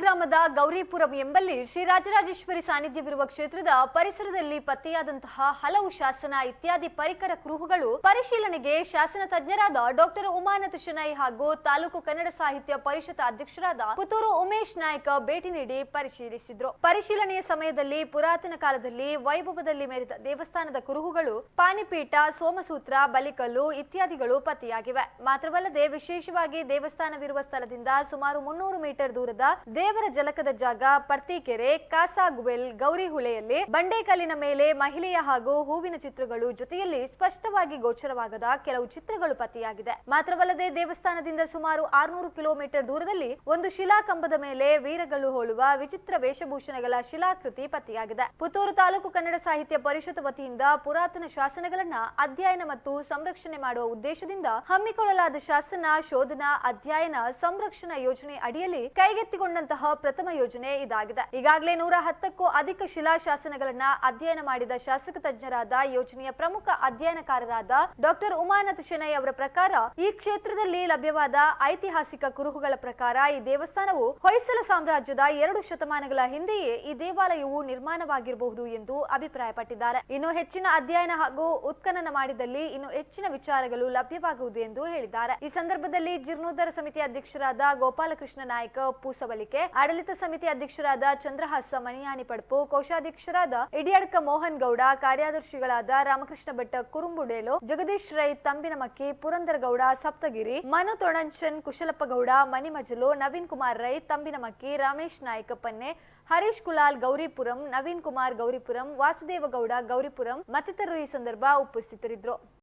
ಗ್ರಾಮದ ಗೌರಿಪುರಂ ಎಂಬಲ್ಲಿ ಶ್ರೀ ರಾಜರಾಜೇಶ್ವರಿ ಸಾನ್ನಿಧ್ಯವಿರುವ ಕ್ಷೇತ್ರದ ಪರಿಸರದಲ್ಲಿ ಪತ್ತೆಯಾದಂತಹ ಹಲವು ಶಾಸನ ಇತ್ಯಾದಿ ಪರಿಕರ ಕುರುಹುಗಳು ಪರಿಶೀಲನೆಗೆ ಶಾಸನ ತಜ್ಞರಾದ ಡಾಕ್ಟರ್ ಉಮಾನತ ಶನಾಯಿ ಹಾಗೂ ತಾಲೂಕು ಕನ್ನಡ ಸಾಹಿತ್ಯ ಪರಿಷತ್ ಅಧ್ಯಕ್ಷರಾದ ಪುತ್ತೂರು ಉಮೇಶ್ ನಾಯ್ಕ ಭೇಟಿ ನೀಡಿ ಪರಿಶೀಲಿಸಿದ್ರು. ಪರಿಶೀಲನೆಯ ಸಮಯದಲ್ಲಿ ಪುರಾತನ ಕಾಲದಲ್ಲಿ ವೈಭವದಲ್ಲಿ ಮೆರೆದ ದೇವಸ್ಥಾನದ ಕುರುಹುಗಳು, ಪಾನಿಪೀಠ, ಸೋಮಸೂತ್ರ, ಬಲಿಕಲ್ಲು ಇತ್ಯಾದಿಗಳು ಪತ್ತೆಯಾಗಿವೆ. ಮಾತ್ರವಲ್ಲದೆ ವಿಶೇಷವಾಗಿ ದೇವಸ್ಥಾನವಿರುವ ಸ್ಥಳದಿಂದ ಸುಮಾರು ಮುನ್ನೂರು ಮೀಟರ್ ದೂರದ ದೇವರ ಜಲಕದ ಜಾಗ ಪರ್ತಿಕೆರೆ, ಕಾಸಾಗುವೆಲ್, ಗೌರಿಹುಳೆಯಲ್ಲಿ ಬಂಡೆಕಲ್ಲಿನ ಮೇಲೆ ಮಹಿಳೆಯ ಹಾಗೂ ಹೂವಿನ ಚಿತ್ರಗಳು ಜೊತೆಯಲ್ಲಿ ಸ್ಪಷ್ಟವಾಗಿ ಗೋಚರವಾಗದ ಕೆಲವು ಚಿತ್ರಗಳು ಪತ್ತೆಯಾಗಿದೆ. ಮಾತ್ರವಲ್ಲದೆ ದೇವಸ್ಥಾನದಿಂದ ಸುಮಾರು ಆರ್ನೂರು ಕಿಲೋಮೀಟರ್ ದೂರದಲ್ಲಿ ಒಂದು ಶಿಲಾಕಂಬದ ಮೇಲೆ ವೀರಗಳು ಹೋಲುವ ವಿಚಿತ್ರ ವೇಷಭೂಷಣಗಳ ಶಿಲಾಕೃತಿ ಪತ್ತೆಯಾಗಿದೆ. ಪುತ್ತೂರು ತಾಲೂಕು ಕನ್ನಡ ಸಾಹಿತ್ಯ ಪರಿಷತ್ ವತಿಯಿಂದ ಪುರಾತನ ಶಾಸನಗಳನ್ನ ಅಧ್ಯಯನ ಮತ್ತು ಸಂರಕ್ಷಣೆ ಮಾಡುವ ಉದ್ದೇಶದಿಂದ ಹಮ್ಮಿಕೊಳ್ಳಲಾದ ಶಾಸನ, ಶೋಧನಾ, ಅಧ್ಯಯನ, ಸಂರಕ್ಷಣಾ ಯೋಜನೆ ಅಡಿಯಲ್ಲಿ ಕೈಗೆತ್ತಿಕೊಂಡಂತಹ ಪ್ರಥಮ ಯೋಜನೆ ಇದಾಗಿದೆ. ಈಗಾಗಲೇ ನೂರ ಹತ್ತಕ್ಕೂ ಅಧಿಕ ಶಿಲಾಶಾಸನಗಳನ್ನ ಅಧ್ಯಯನ ಮಾಡಿದ ಶಾಸಕ ತಜ್ಞರಾದ ಯೋಜನೆಯ ಪ್ರಮುಖ ಅಧ್ಯಯನಕಾರರಾದ ಡಾಕ್ಟರ್ ಉಮಾನತ್ ಶೆಣೈ ಅವರ ಪ್ರಕಾರ ಈ ಕ್ಷೇತ್ರದಲ್ಲಿ ಲಭ್ಯವಾದ ಐತಿಹಾಸಿಕ ಕುರುಹುಗಳ ಪ್ರಕಾರ ಈ ದೇವಸ್ಥಾನವು ಹೊಯ್ಸಳ ಸಾಮ್ರಾಜ್ಯದ ಎರಡು ಶತಮಾನಗಳ ಹಿಂದೆಯೇ ಈ ದೇವಾಲಯವು ನಿರ್ಮಾಣವಾಗಿರಬಹುದು ಎಂದು ಅಭಿಪ್ರಾಯಪಟ್ಟಿದ್ದಾರೆ. ಇನ್ನು ಹೆಚ್ಚಿನ ಅಧ್ಯಯನ ಹಾಗೂ ಉತ್ಖನನ ಮಾಡಿದಲ್ಲಿ ಇನ್ನು ಹೆಚ್ಚಿನ ವಿಚಾರಗಳು ಲಭ್ಯವಾಗುವುದು ಎಂದು ಹೇಳಿದ್ದಾರೆ. ಈ ಸಂದರ್ಭದಲ್ಲಿ ಜೀರ್ಣೋದ್ಧಾರ ಸಮಿತಿ ಅಧ್ಯಕ್ಷರಾದ ಗೋಪಾಲಕೃಷ್ಣ ನಾಯಕ ಪೂಸವಲಿಕೆ ಆಡಳಿತ ಸಮಿತಿ ಅಧ್ಯಕ್ಷರಾದ ಚಂದ್ರಹಾಸ ಮನಿಯಾನಿ ಪಡ್ಪು, ಕೋಶಾಧ್ಯಕ್ಷರಾದ ಇಡಿಯಡ್ಕ ಮೋಹನ್ ಗೌಡ ಕಾರ್ಯದರ್ಶಿಗಳಾದ ರಾಮಕೃಷ್ಣ ಭಟ್ಟ ಕುರುಂಬುಡೇಲು, ಜಗದೀಶ್ ರೈ ತಂಬಿನಮಕ್ಕಿ ಪುರಂದರ ಗೌಡ ಸಪ್ತಗಿರಿ, ಮನು ತೊಣಂಚನ್ ಕುಶಲಪ್ಪ ಗೌಡ ನವೀನ್ ಕುಮಾರ್ ರೈ ತಂಬಿನಮಕ್ಕಿ, ರಮೇಶ್ ನಾಯ್ಕ ಪನ್ನೆ ಹರೀಶ್ ಕುಲಾಲ್ ಗೌರಿಪುರಂ, ನವೀನ್ ಕುಮಾರ್ ಗೌರಿಪುರಂ ವಾಸುದೇವ ಗೌಡ ಗೌರಿಪುರಂ ಮತ್ತಿತರರು ಈ ಸಂದರ್ಭ ಉಪಸ್ಥಿತರಿದ್ದರು.